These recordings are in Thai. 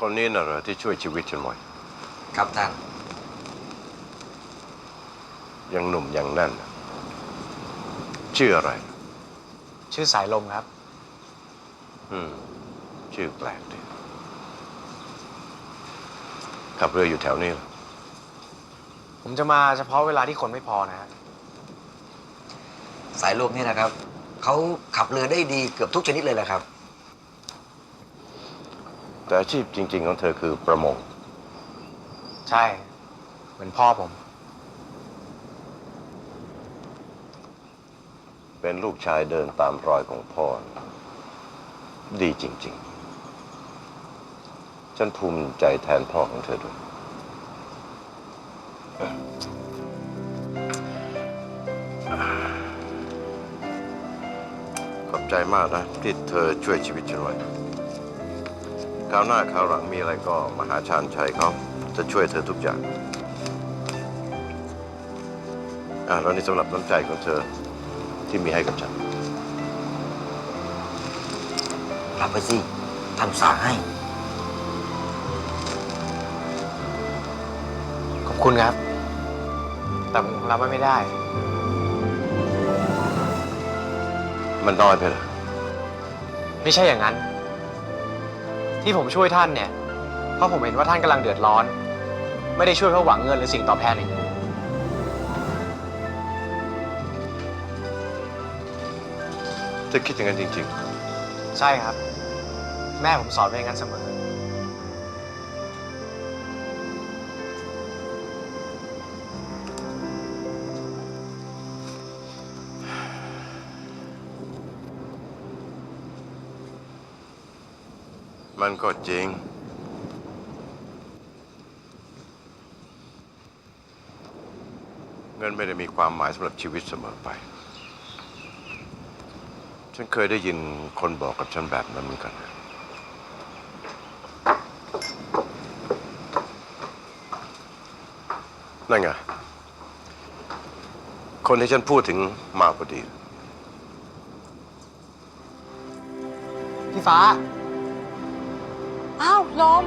คนนี้น่ะเหรอที่ช่วยชีวิตฉันไว้ครับท่าน ยังหนุ่มยังแน่นน่ะชื่ออะไร ชื่อสายลมครับ อืม ชื่อแปลกดีขับเรืออยู่แถวนี้เหรอผมจะมาเฉพาะเวลาที่คนไม่พอนะฮะสายลมนี่นะครับ เขาขับเรือได้ดีเกือบทุกชนิดเลยแหละครับ แต่อาชีพจริง ๆ ของเธอคือประมง ใช่ เหมือนพ่อผม เป็นลูกชายเดินตามรอยของพ่อ ดีจริง ๆ ฉันภูมิใจแทนพ่อของเธอด้วย ขอบใจมากนะ ที่เธอช่วยชีวิตฉันไว้ คราวหน้าคราวหลังมีอะไรก็มาหาชาญชัยเขาจะช่วยเธอทุกอย่างอ่าแล้วนี่สำหรับน้ำใจของเธอที่มีให้กับฉันรับไปสิท่านสั่งให้ ขอบคุณครับ แต่ผมรับไว้ไม่ได้ มันน้อยไปเหรอไม่ใช่อย่างนั้น ที่ผมช่วยท่านเนี่ย เพราะผมเห็นว่าท่านกำลังเดือดร้อน ไม่ได้ช่วยเพื่อหวังเงินหรือสิ่งตอบแทนอื่นเธอคิดอย่างนั้นจริงใช่ครับ แม่ผมสอนไว้อย่างนั้นเสมอ มันก็จริง เงินไม่ได้มีความหมายสำหรับชีวิตเสมอไป ฉันเคยได้ยินคนบอกกับฉันแบบนั้นเหมือนกัน นั่นไง คนที่ฉันพูดถึงมาพอดี พี่ฟ้า อ้าวลม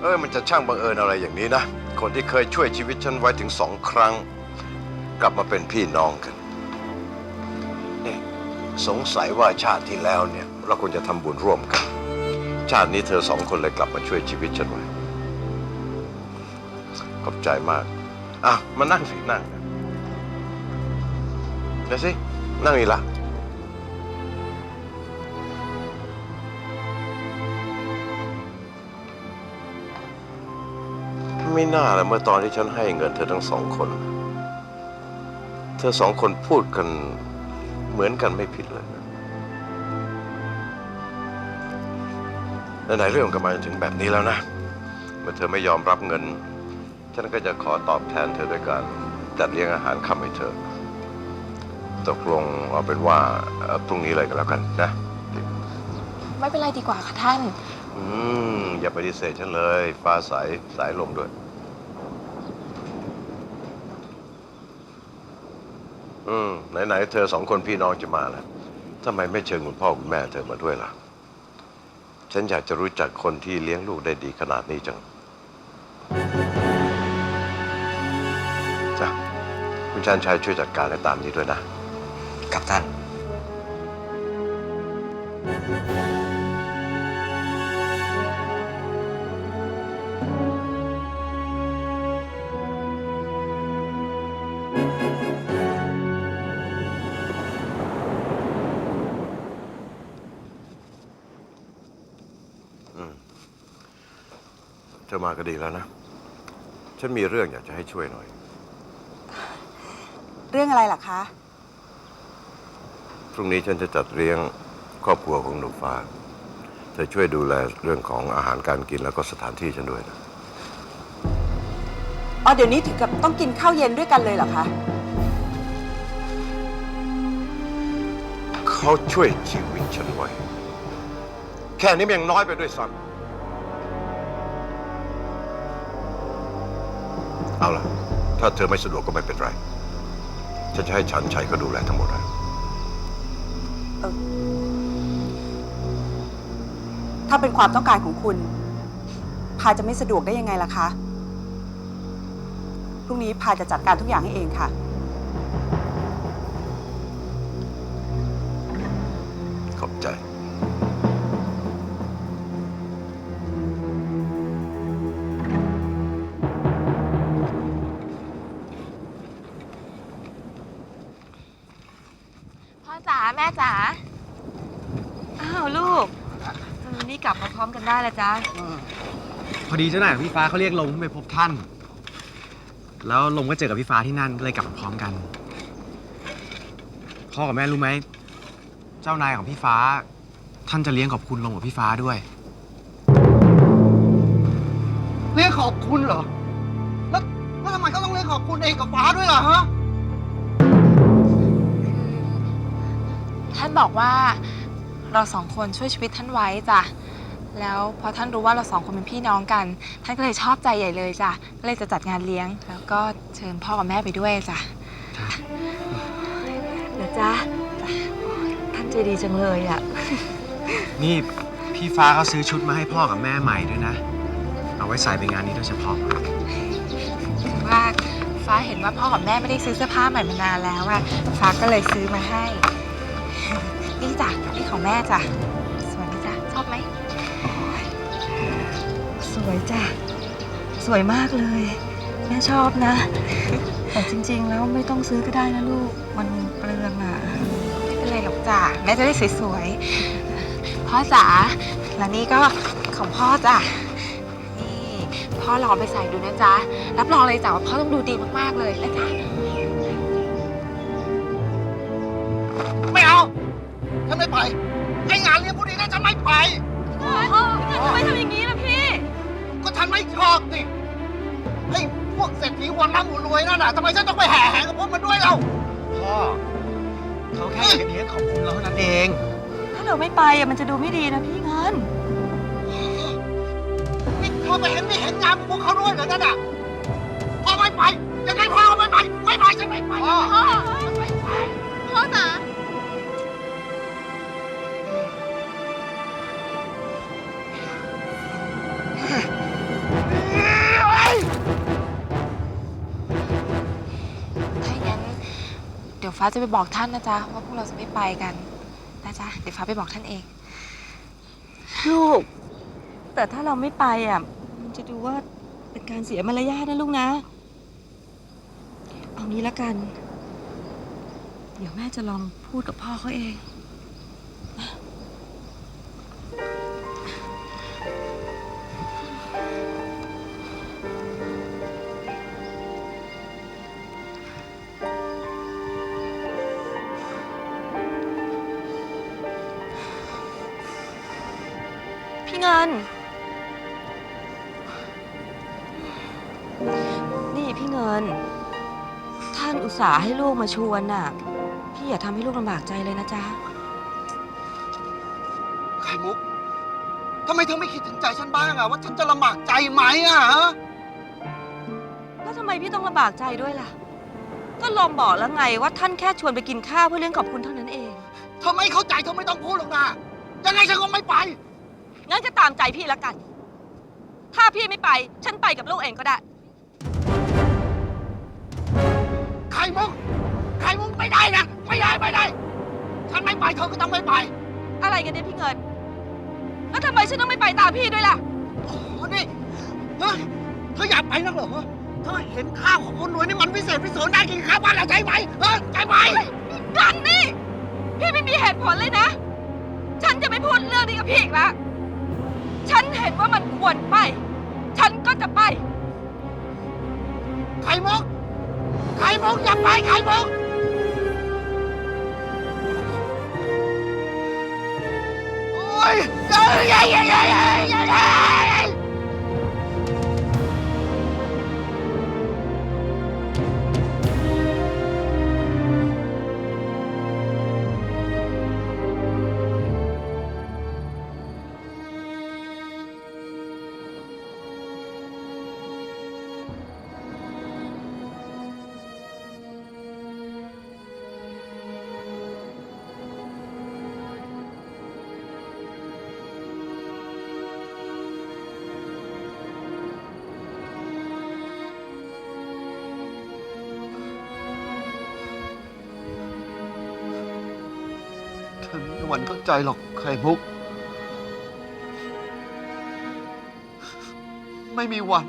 เออมันจะช่างบังเอิญอะไรอย่างนี้นะ คนที่เคยช่วยชีวิตฉันไว้ถึงสองครั้ง กลับมาเป็นพี่น้องกันนี่สงสัยว่าชาติที่แล้วเนี่ย เราควรจะทำบุญร่วมกัน ชาตินี้เธอสองคนเลยกลับมาช่วยชีวิตฉันไว้ ขอบใจมาก อะมานั่งสินั่งเดี๋ยวสิ นั่งนี่ละไม่น่าเลยเมื่อตอนที่ฉันให้เงินเธอทั้งสองคน เธอสองคนพูดกันเหมือนกันไม่ผิดเลยนะไหนเรื่องก็มาถึงแบบนี้แล้วนะ เมื่อเธอไม่ยอมรับเงิน ฉันก็จะขอตอบแทนเธอด้วยการจัดเลี้ยงอาหารค่ำให้เธอ ตกลงเอาเป็นว่าเอ่อพรุ่งนี้เลยก็แล้วกันนะ ไม่เป็นไรดีกว่าค่ะท่าน อืม อย่าปฏิเสธฉันเลย ฟ้าใสสายลมด้วย อืม ไหน ๆ เธอสองคนพี่น้องจะมาแล้วทำไมไม่เชิญคุณพ่อคุณแม่เธอมาด้วยล่ะ ฉันอยากจะรู้จักคนที่เลี้ยงลูกได้ดีขนาดนี้จัง ชานชัยช่วยจัดการให้ตามนี้ด้วยนะ ครับท่าน เธอมาก็ดีแล้วนะ ฉันมีเรื่องอยากจะให้ช่วยหน่อย เรื่องอะไรล่ะคะ พรุ่งนี้ฉันจะจัดเลี้ยงครอบครัวของหนูฟ้าเธอช่วยดูแลเรื่องของอาหารการกินแล้วก็สถานที่ฉันด้วยนะอ๋อเดี๋ยวนี้ถึงกับต้องกินข้าวเย็นด้วยกันเลยเหรอคะ เขาช่วยชีวิตฉันไว้ แค่นี้มันยังน้อยไปด้วยซ้ำเอาล่ะ ถ้าเธอไม่สะดวกก็ไม่เป็นไร ฉันจะให้ฉันชัยเขาดูแลทั้งหมดนะถ้าเป็นความต้องการของคุณ พาจะไม่สะดวกได้ยังไงล่ะคะ พรุ่งนี้พาจะจัดการทุกอย่างให้เองค่ะ จ๋าแม่จ๋า อ้าวลูกเออนี่กลับมาพร้อมกันได้แล้วจ้าพอดีเจ้านายของพี่ฟ้าเขาเรียกลงไปพบท่าน แล้วลงก็เจอกับพี่ฟ้าที่นั่นก็เลยกลับมาพร้อมกัน พ่อกับแม่รู้ไหม เจ้านายของพี่ฟ้า ท่านจะเลี้ยงขอบคุณลงกับพี่ฟ้าด้วย เรียกขอบคุณเหรอ แล้วแล้วทำไมเขาต้องเรียกขอบคุณเองกับฟ้าด้วยล่ะฮะ ท่านบอกว่าเราสองคนช่วยชีวิตท่านไว้จ้ะ แล้วพอท่านรู้ว่าเราสองคนเป็นพี่น้องกัน ท่านก็เลยชอบใจใหญ่เลยจ้ะ ก็เลยจะจัดงานเลี้ยง แล้วก็เชิญพ่อกับแม่ไปด้วยจ้ะเดี๋ยวจ้าท่านใจดีจังเลยอะ นี่พี่ฟ้าเขาซื้อชุดมาให้พ่อกับแม่ใหม่ด้วยนะ เอาไว้ใส่ไปงานนี้โดยเฉพาะ คือว่าฟ้าเห็นว่าพ่อกับแม่ไม่ได้ซื้อเสื้อผ้าใหม่มานานแล้วอะฟ้าก็เลยซื้อมาให้ นี่จ้ะนี่ของแม่จ้ะ สวยไหมจ๊ะชอบไหมสวยจ้ะ สวยมากเลย แม่ชอบนะ แต่จริงๆ แล้วไม่ต้องซื้อก็ได้นะลูก มันเปลืองอะ ไม่เป็นไรหรอกจ้ะ แม่จะได้สวยๆ พ่อจ๋า แล้วนี่ก็ของพ่อจ้ะ นี่ พ่อลองเอาไปใส่ดูนะจ๊ะ รับรองเลยจ้ะว่าพ่อต้องดูดีมากๆเลยนะจ๊ะ ไม่ไปไอ้งานเลี้ยงพวกนี้นะฉันไม่ไปทำไมทำอย่างนี้ล่ะพี่ ก็ฉันไม่ชอบนี่ไอ้พวกเศรษฐีหัวร่ำหัวรวยนั่นน่ะทำไมฉันต้องไปแห่แหงกับพวกมันด้วยเราพ่อเขาแค่อยากจะเลี้ยงขอบคุณเราเท่านั้นเอง ถ้าเราไม่ไปอะมันจะดูไม่ดีนะพี่เงิน นี่เธอไปเห็นไม่เห็นงานพวกเขาด้วยเหรอนั่นน่ะพ่อไม่ไปยังไงพ่อก็ไม่ไปไม่ไปฉันไม่ไปพ่อไม่ไป พ่อจ๋า ฟ้าจะไปบอกท่านนะจ๊ะว่าพวกเราจะไม่ไปกันนะจ๊ะเดี๋ยวฟ้าไปบอกท่านเอง ลูก แต่ถ้าเราไม่ไปอะมันจะดูว่าเป็นการเสียมารยาทนะลูกนะ เอางี้ละกัน เดี๋ยวแม่จะลองพูดกับพ่อเขาเอง เงิน นี่พี่เงิน ท่านอุตส่าห์ให้ลูกมาชวนน่ะ พี่อย่าทำให้ลูกลำบากใจเลยนะจ๊ะ ไข่มุก ทำไมเธอไม่คิดถึงใจฉันบ้างอะว่าฉันจะลำบากใจไหมอะฮะ แล้วทำไมพี่ต้องลำบากใจด้วยล่ะ ก็ลองบอกแล้วไงว่าท่านแค่ชวนไปกินข้าวเพื่อเลี้ยงขอบคุณเท่านั้นเอง เธอไม่เข้าใจเธอไม่ต้องพูดหรอกนะยังไงฉันก็ไม่ไป งั้นก็ตามใจพี่ละกัน ถ้าพี่ไม่ไป ฉันไปกับลูกเองก็ได้ ไข่มุกไข่มุกไม่ได้นะไม่ได้ไม่ได้ ฉันไม่ไปเธอก็ต้องไม่ไป อะไรกันเนี่ยพี่เงิน แล้วทำไมฉันต้องไม่ไปตามพี่ด้วยล่ะ โอ้โหนี่เฮ้ยเธออยากไปนักเหรอเธอเห็นข้าวของคนรวยนี่มันพิเศษพิเศษได้กินข้าวบ้านเราใช่ไหมเออใช่ไหมกันนี่ พี่ไม่มีเหตุผลเลยนะ ฉันจะไม่พูดเรื่องนี้กับพี่อีกแล้วฉัน เห็นว่ามันควรไป ฉันก็จะไป ไข่มุก ไข่มุกอย่าไปไข่มุก โอ้ยเอ้ยเอ้ยเอ้ยเอ้ย วันเข้าใจหรอกไข่มุก ไม่มีวัน